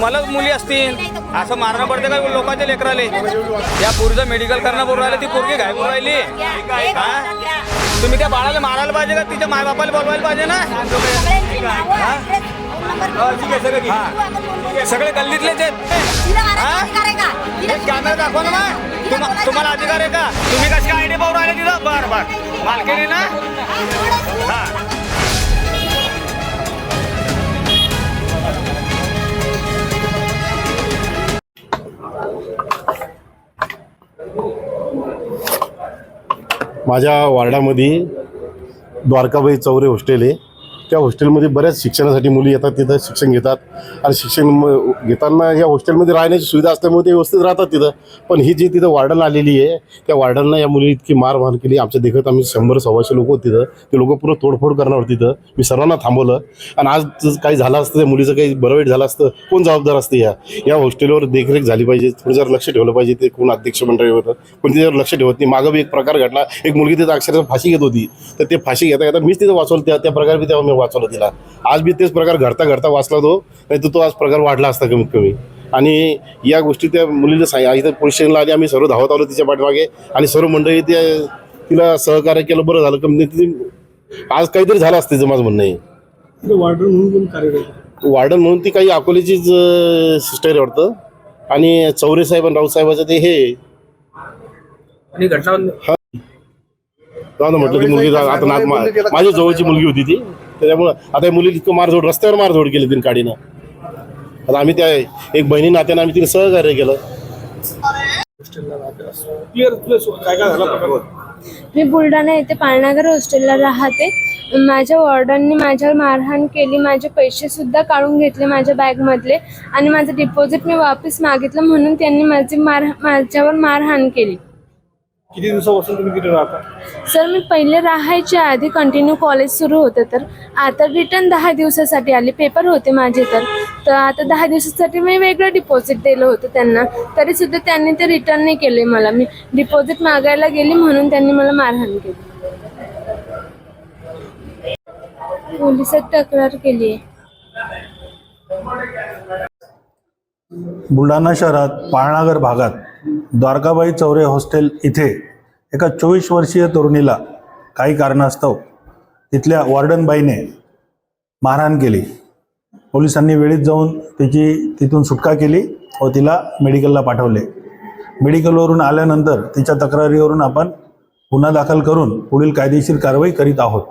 तुम्हालाच मुली असतील. असं मारणं पडते का लोकांच्या लेकराले? या पोरीचं मेडिकल करणं बोलून राहिलं ती पोरगी घाय राहिली. तुम्ही त्या बाळाला मारायला पाहिजे का? तिच्या मायबापाला बोलवायला पाहिजे ना? सगळे गल्लीतलेच आहेत. कॅमेरा दाखवा ना मग. तुम्हाला अधिकार आहे का? तुम्ही कशी काय आयडी पाहून राहिले तिथं? बर बर. मालकीने ना? हा. माझ्या वार्डामध्ये द्वारकाबाई चौरे हॉस्टेल आहे. त्या हॉस्टेलमध्ये बऱ्याच शिक्षणासाठी मुली येतात तिथं शिक्षण घेतात. आणि शिक्षण घेताना या हॉस्टेलमध्ये राहण्याची सुविधा असल्यामुळे ते व्यवस्थित राहतात तिथं. पण ही जी तिथं वार्डन आलेली आहे त्या वार्डनला या मुली इतकी मारहाण केली. आमच्या देखत आम्ही शंभर सव्वाशे लोक होते तिथं. ते लोक पूर्ण तोडफोड करणार होते तिथं. मी सर्वांना थांबवलं. आणि आज काही झालं असतं त्या मुलीचं काही बरं वाईट झालं असतं कोण जबाबदार असते या? या हॉस्टेलवर देखरेख झाली पाहिजे. थोडं जर लक्ष ठेवलं पाहिजे. ते कोण अध्यक्ष मंडळी होतं पण त्याच्यावर लक्ष ठेवत नाही. मागं एक प्रकार घडला. एक मुलगी तिथं अक्षरशः फाशी घेत होती. तर ते फाशी घेता घेता मीच तिथं वाचवलं. त्या त्या प्रकारे तेव्हा मी वाचवलं तिला. आज बी तेच प्रकार घडता घडता वाचला तो नाही तर तो आज प्रकार वाढला असता कमीत कमी. आणि या गोष्टी त्या मुलीला सांग इथं पोलीस स्टेशनला आली आम्ही सर्व धावत आलो तिच्या पाठमागे आणि सर्व मंडळी त्या तिला सहकार्य केलं बरं झालं. कमी आज काहीतरी झालं असतं तिचं माझं म्हणणं आहे. वार्डन म्हणून वार्डन म्हणून ती काही अकोल्याचीच सिस्टर वाटतं. आणि चौरे साहेब आणि राऊत साहेबाचं ते हे. आणि घटना म्हटलं ती मुलगी आता माझी जवळची मुलगी होती ती. त्याच्यामुळं आता या मुलीला इतकं मारझोड रस्त्यावर मारझोड केली तिने काडीनं आता आम्ही त्या एक बहिणी नात्यानं आम्ही तिने सहकार्य केलं. मी बुलढाणा येथे पाळनागर हॉस्टेलला राहते. माझ्या वॉर्डनने माझ्यावर मारहाण केली. माझे पैसे सुद्धा काढून घेतले माझ्या बॅगमधले. आणि माझं डिपॉझिट मी वापस मागितलं म्हणून त्यांनी माझी मार माझ्यावर मारहाण केली. किती दिवसापासून तुम्ही तिथे राहता? सर मी पहिले राहायच्या आधी कंटिन्यू कॉलेज सुरू होतं तर आता रिटर्न दहा दिवसासाठी आली. पेपर होते माझे तर. तर आता दहा दिवसासाठी मी वेगळं डिपॉझिट दिलं होतं त्यांना. तरी सुद्धा त्यांनी ते रिटर्न नाही केले मला. मी डिपॉझिट मागायला गेली म्हणून त्यांनी मला मारहाण केली. पोलिसात तक्रार केली आहे. बुलढाणा शहरात पाळनागर भागात द्वारकाबाई चौरे हॉस्टेल इथे एका चोवीस वर्षीय तरुणीला काही कारणास्तव तिथल्या वॉर्डनबाईने मारहाण केली. पोलिसांनी वेळीत जाऊन तिची तिथून सुटका केली व तिला मेडिकलला पाठवले. मेडिकलवरून आल्यानंतर तिच्या तक्रारीवरून आपण गुन्हा दाखल करून पुढील कायदेशीर कारवाई करीत आहोत.